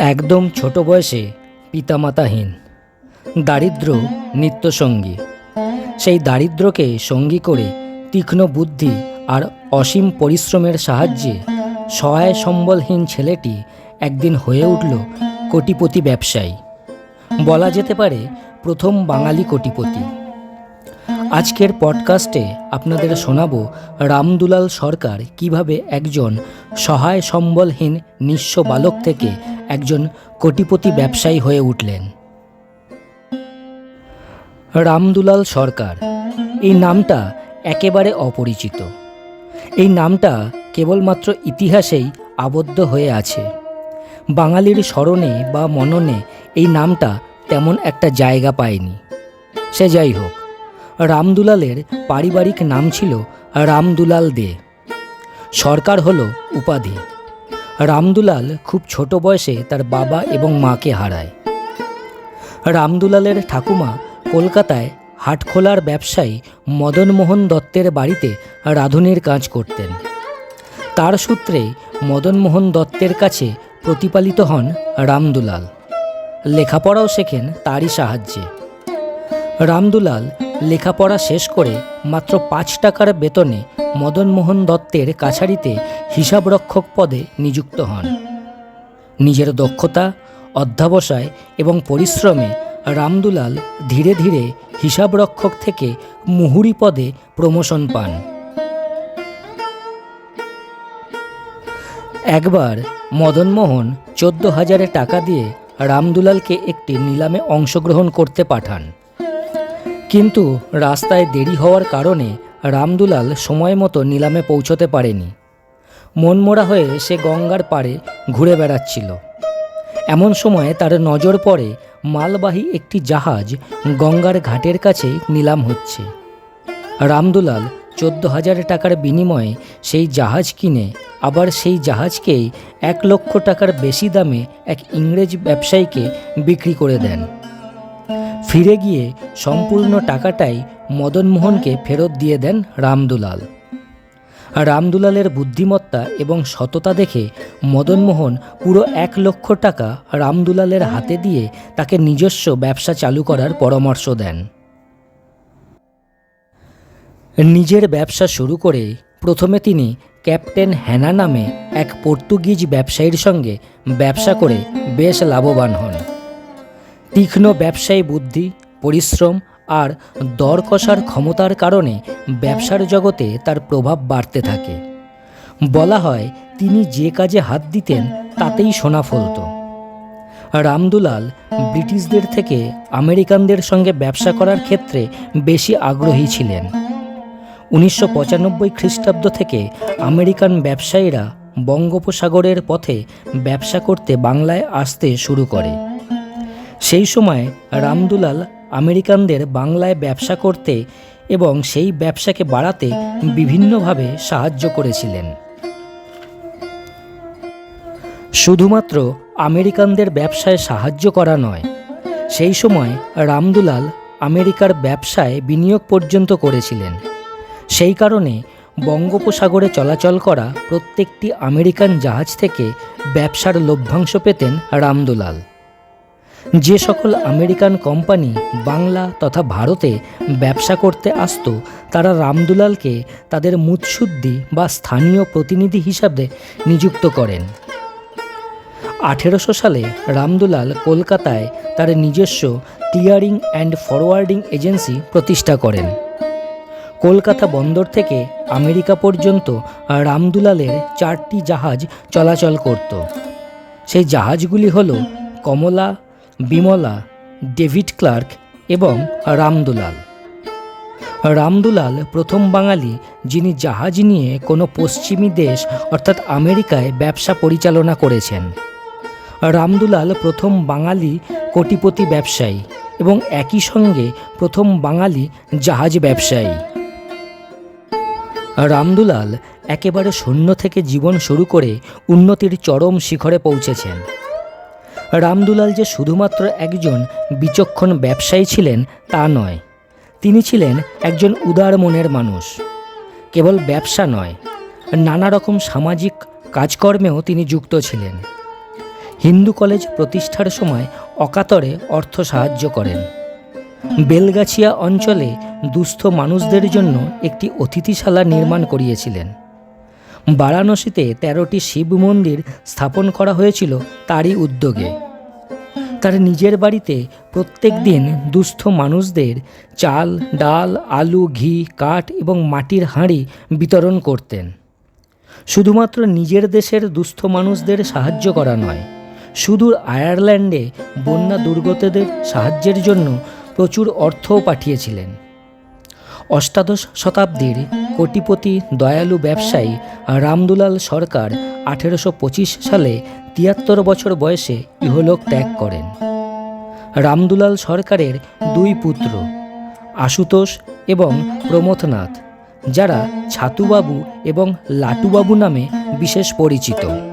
একদম ছোট বয়সে পিতামাতাহীন, দারিদ্র নিত্যসঙ্গী। সেই দারিদ্রকে সঙ্গী করে তীক্ষ্ণ বুদ্ধি আর অসীম পরিশ্রমের সাহায্যে সহায় সম্বলহীন ছেলেটি একদিন হয়ে উঠল কোটিপতি ব্যবসায়ী। বলা যেতে পারে প্রথম বাঙালি কোটিপতি। আজকের পডকাস্টে আপনাদের শোনাবো রামদুলাল সরকার কীভাবে একজন সহায় সম্বলহীন নিঃস্ব বালক থেকে একজন কোটিপতি ব্যবসায়ী হয়ে উঠলেন। রামদুলাল সরকার, এই নামটা একেবারে অপরিচিত। এই নামটা কেবলমাত্র ইতিহাসেই আবদ্ধ হয়ে আছে। বাঙালির স্মরণে বা মননে এই নামটা তেমন একটা জায়গা পায়নি। সে যাই হোক, রামদুলালের পারিবারিক নাম ছিল রামদুলাল দে। সরকার হলো উপাধি। রামদুলাল খুব ছোট বয়সে তার বাবা এবং মাকে হারায়। রামদুলালের ঠাকুমা কলকাতায় হাটখোলার ব্যবসায়ী মদনমোহন দত্তের বাড়িতে রাঁধুনির কাজ করতেন। তার সূত্রে মদনমোহন দত্তের কাছে প্রতিপালিত হন রামদুলাল। লেখাপড়াও শেখেন তারই সাহায্যে। রামদুলাল লেখাপড়া শেষ করে মাত্র পাঁচ টাকার বেতনে মদনমোহন দত্তের কাছারিতে হিসাবরক্ষক পদে নিযুক্ত হন। নিজের দক্ষতা, অধ্যাবসায় এবং পরিশ্রমে রামদুলাল ধীরে ধীরে হিসাবরক্ষক থেকে মুহুরি পদে প্রমোশন পান। একবার মদনমোহন চোদ্দ হাজারে টাকা দিয়ে রামদুলালকে একটি নিলামে অংশগ্রহণ করতে পাঠান। কিন্তু রাস্তায় দেরি হওয়ার কারণে রামদুলাল সময় মতো নিলামে পৌঁছতে পারেনি। মনমোড়া হয়ে সে গঙ্গার পাড়ে ঘুরে বেড়াচ্ছিল। এমন সময় তার নজর পড়ে মালবাহী একটি জাহাজ গঙ্গার ঘাটের কাছে নিলাম হচ্ছে। রামদুলাল চোদ্দ হাজার টাকার বিনিময়ে সেই জাহাজ কিনে আবার সেই জাহাজকেই এক লক্ষ টাকার বেশি দামে এক ইংরেজ ব্যবসায়ীকে বিক্রি করে দেন। ফিরে গিয়ে সম্পূর্ণ টাকাটাই মদনমোহনকে ফেরত দিয়ে দেন রামদুলাল। রামদুলালের বুদ্ধিমত্তা এবং সততা দেখে মদনমোহন পুরো এক লক্ষ টাকা রামদুলালের হাতে দিয়ে তাকে নিজস্ব ব্যবসা চালু করার পরামর্শ দেন। নিজের ব্যবসা শুরু করে প্রথমে তিনি ক্যাপ্টেন হ্যানা নামে এক পর্তুগিজ ব্যবসায়ীর সঙ্গে ব্যবসা করে বেশ লাভবান হন। তীক্ষ্ণ ব্যবসায়ী বুদ্ধি, পরিশ্রম আর দর কষার ক্ষমতার কারণে ব্যবসার জগতে তার প্রভাব বাড়তে থাকে। বলা হয়, তিনি যে কাজে হাত দিতেন, তাতেই সোনা ফলত। রামদুলাল ব্রিটিশদের থেকে আমেরিকানদের সঙ্গে ব্যবসা করার ক্ষেত্রে বেশি আগ্রহী ছিলেন। উনিশশো পঁচানব্বই খ্রিস্টাব্দ থেকে আমেরিকান ব্যবসায়ীরা বঙ্গোপসাগরের পথে ব্যবসা করতে বাংলায় আসতে শুরু করে। সেই সময় রামদুলাল আমেরিকানদের বাংলায় ব্যবসা করতে এবং সেই ব্যবসাকে বাড়াতে বিভিন্নভাবে সাহায্য করেছিলেন। শুধুমাত্র আমেরিকানদের ব্যবসায় সাহায্য করা নয় সেই সময় রামদুলাল আমেরিকার ব্যবসায় বিনিয়োগ পর্যন্ত করেছিলেন। সেই কারণে বঙ্গোপসাগরে চলাচল করা প্রত্যেকটি আমেরিকান জাহাজ থেকে ব্যবসার লভ্যাংশ পেতেন রামদুলাল। যে সকল আমেরিকান কোম্পানি বাংলা তথা ভারতে ব্যবসা করতে আসত, তারা রামদুলালকে তাদের মুৎসুদ্দি বা স্থানীয় প্রতিনিধি হিসাবে নিযুক্ত করেন। আঠেরোশো সালে রামদুলাল কলকাতায় তার নিজস্ব ক্লিয়ারিং অ্যান্ড ফরওয়ার্ডিং এজেন্সি প্রতিষ্ঠা করেন। কলকাতা বন্দর থেকে আমেরিকা পর্যন্ত রামদুলালের চারটি জাহাজ চলাচল করত। সেই জাহাজগুলি হল কমলা বিমলা, ডেভিড ক্লার্ক এবং রামদুলাল। রামদুলাল প্রথম বাঙালি যিনি জাহাজ নিয়ে কোনো পশ্চিমী দেশ, অর্থাৎ আমেরিকায় ব্যবসা পরিচালনা করেছেন। রামদুলাল প্রথম বাঙালি কোটিপতি ব্যবসায়ী এবং একই সঙ্গে প্রথম বাঙালি জাহাজ ব্যবসায়ী। রামদুলাল একেবারে শূন্য থেকে জীবন শুরু করে উন্নতির চরম শিখরে পৌঁছেছেন। রামদুলাল যে শুধুমাত্র একজন বিচক্ষণ ব্যবসায়ী ছিলেন তা নয়। তিনি ছিলেন একজন উদার মনের মানুষ। কেবল ব্যবসা নয়, নানা রকম সামাজিক কাজকর্মেও তিনি যুক্ত ছিলেন। হিন্দু কলেজ প্রতিষ্ঠার সময় অকাতরে অর্থ সাহায্য করেন। বেলগাছিয়া অঞ্চলে দুস্থ মানুষদের জন্য একটি অতিথিশালা নির্মাণ করিয়েছিলেন। বারাণসীতে তেরোটি শিব মন্দির স্থাপন করা হয়েছিল তারই উদ্যোগে। তার নিজের বাড়িতে প্রত্যেক দিন দুস্থ মানুষদের চাল, ডাল, আলু, ঘি, কাঠ এবং মাটির হাঁড়ি বিতরণ করতেন। শুধুমাত্র নিজের দেশের দুস্থ মানুষদের সাহায্য করা নয় সুদূর আয়ারল্যান্ডে বন্যা দুর্গতদের সাহায্যের জন্য প্রচুর অর্থও পাঠিয়েছিলেন। অষ্টাদশ শতাব্দীর কোটিপতি দয়ালু ব্যবসায়ী রামদুলাল সরকার আঠেরোশো পঁচিশ সালে তিয়াত্তর বছর বয়সে ইহলোক ত্যাগ করেন। রামদুলাল সরকারের দুই পুত্র, আশুতোষ এবং প্রমথনাথ, যারা ছাতুবাবু এবং লাটুবাবু নামে বিশেষ পরিচিত।